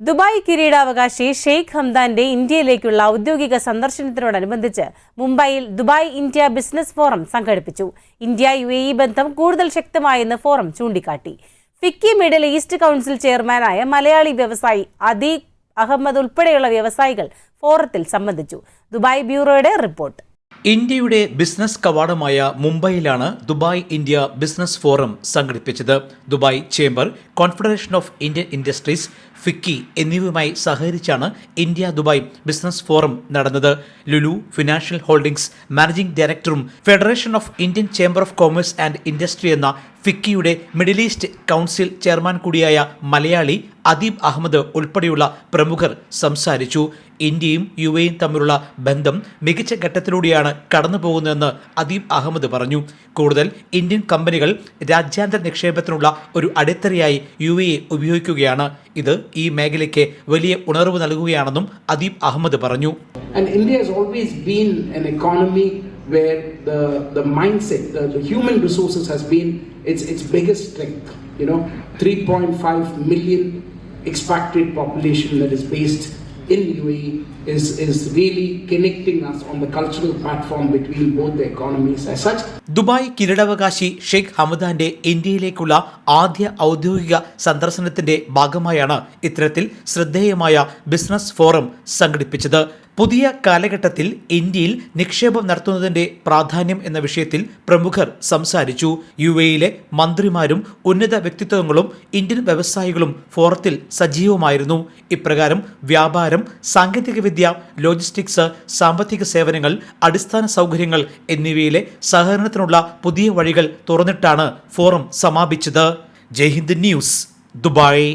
Dubai കിരീടാവകാശി ഷെയ്ഖ് ഹംദാന്റെ ഇന്ത്യയിലേക്കുള്ള ഔദ്യോഗിക സന്ദർശനത്തിനോടനുബന്ധിച്ച് മുംബൈയിൽ ദുബായ് ഇന്ത്യ ബിസിനസ് ഫോറം സംഘടിപ്പിച്ചു. ഇന്ത്യ യു ബന്ധം കൂടുതൽ ശക്തമായെന്ന് ഫോറം ചൂണ്ടിക്കാട്ടി. ഫിക്കി മിഡിൽ ഈസ്റ്റ് കൗൺസിൽ ചെയർമാനായ മലയാളി വ്യവസായി അദീഖ് അഹമ്മദ് ഉൾപ്പെടെയുള്ള വ്യവസായികൾ ഫോറത്തിൽ സംബന്ധിച്ചു. ദുബായ് ബ്യൂറോയുടെ റിപ്പോർട്ട്. ഇന്ത്യയുടെ ബിസിനസ് കവാടമായ മുംബൈയിലാണ് ദുബായ് ഇന്ത്യ ബിസിനസ് ഫോറം സംഘടിപ്പിച്ചത്. Dubai chamber confederation of Indian industries FICCI എന്നിവയുമായി സഹകരിച്ചാണ് ഇന്ത്യ ദുബായ് ബിസിനസ് ഫോറം നടന്നത്. ലുലു ഫിനാൻഷ്യൽ ഹോൾഡിംഗ്സ് മാനേജിംഗ് ഡയറക്ടറും federation of Indian chamber of commerce and industry എന്ന ഫിക്കിയുടെ മിഡിൽ ഈസ്റ്റ് കൗൺസിൽ ചെയർമാൻ കൂടിയായ മലയാളി അദീബ് അഹമ്മദ് ഉൾപ്പെടെയുള്ള പ്രമുഖർ സംസാരിച്ചു. ഇന്ത്യയും യു എയും തമ്മിലുള്ള ബന്ധം മികച്ച ഘട്ടത്തിലൂടെയാണ് കടന്നു പോകുന്നതെന്ന് അദീബ് അഹമ്മദ് പറഞ്ഞു കൂടുതൽ ഇന്ത്യൻ കമ്പനികൾ രാജ്യാന്തര നിക്ഷേപത്തിനുള്ള ഒരു അടിത്തറയായി യു എ ഉപയോഗിക്കുകയാണ് ഇത് ഈ മേഖലയ്ക്ക് വലിയ ഉണർവ് നൽകുകയാണെന്നും അദീബ് അഹമ്മദ് പറഞ്ഞു And India has always been an economy where the, the mindset, the, the human resources has been its, its biggest strength. You know, 3.5 million expatriate population that is based in UAE is, is really connecting us on the cultural platform between both the economies. As such, Dubai കിരീടാവകാശി ഷെയ്ഖ് ഹമദാന്റെ ഇന്ത്യയിലേക്കുള്ള ആദ്യ ഔദ്യോഗിക സന്ദർശനത്തിന്റെ ഭാഗമായാണ് ഇത്തരത്തിൽ ശ്രദ്ധേയമായ business forum സംഘടിപ്പിച്ചത് പുതിയ കാലഘട്ടത്തിൽ ഇന്ത്യയിൽ നിക്ഷേപം നടത്തുന്നതിന്റെ പ്രാധാന്യം എന്ന വിഷയത്തിൽ പ്രമുഖർ സംസാരിച്ചു. യു എയിലെ മന്ത്രിമാരും ഉന്നത വ്യക്തിത്വങ്ങളും ഇന്ത്യൻ വ്യവസായികളും ഫോറത്തിൽ സജീവമായിരുന്നു. ഇപ്രകാരം വ്യാപാരം സാങ്കേതികവിദ്യ ലോജിസ്റ്റിക്സ് സാമ്പത്തിക സേവനങ്ങൾ അടിസ്ഥാന സൗകര്യങ്ങൾ എന്നിവയിലെ സഹകരണത്തിനുള്ള പുതിയ വഴികൾ തുറന്നിട്ടാണ് ഫോറം സമാപിച്ചത്. Jaihind news Dubai.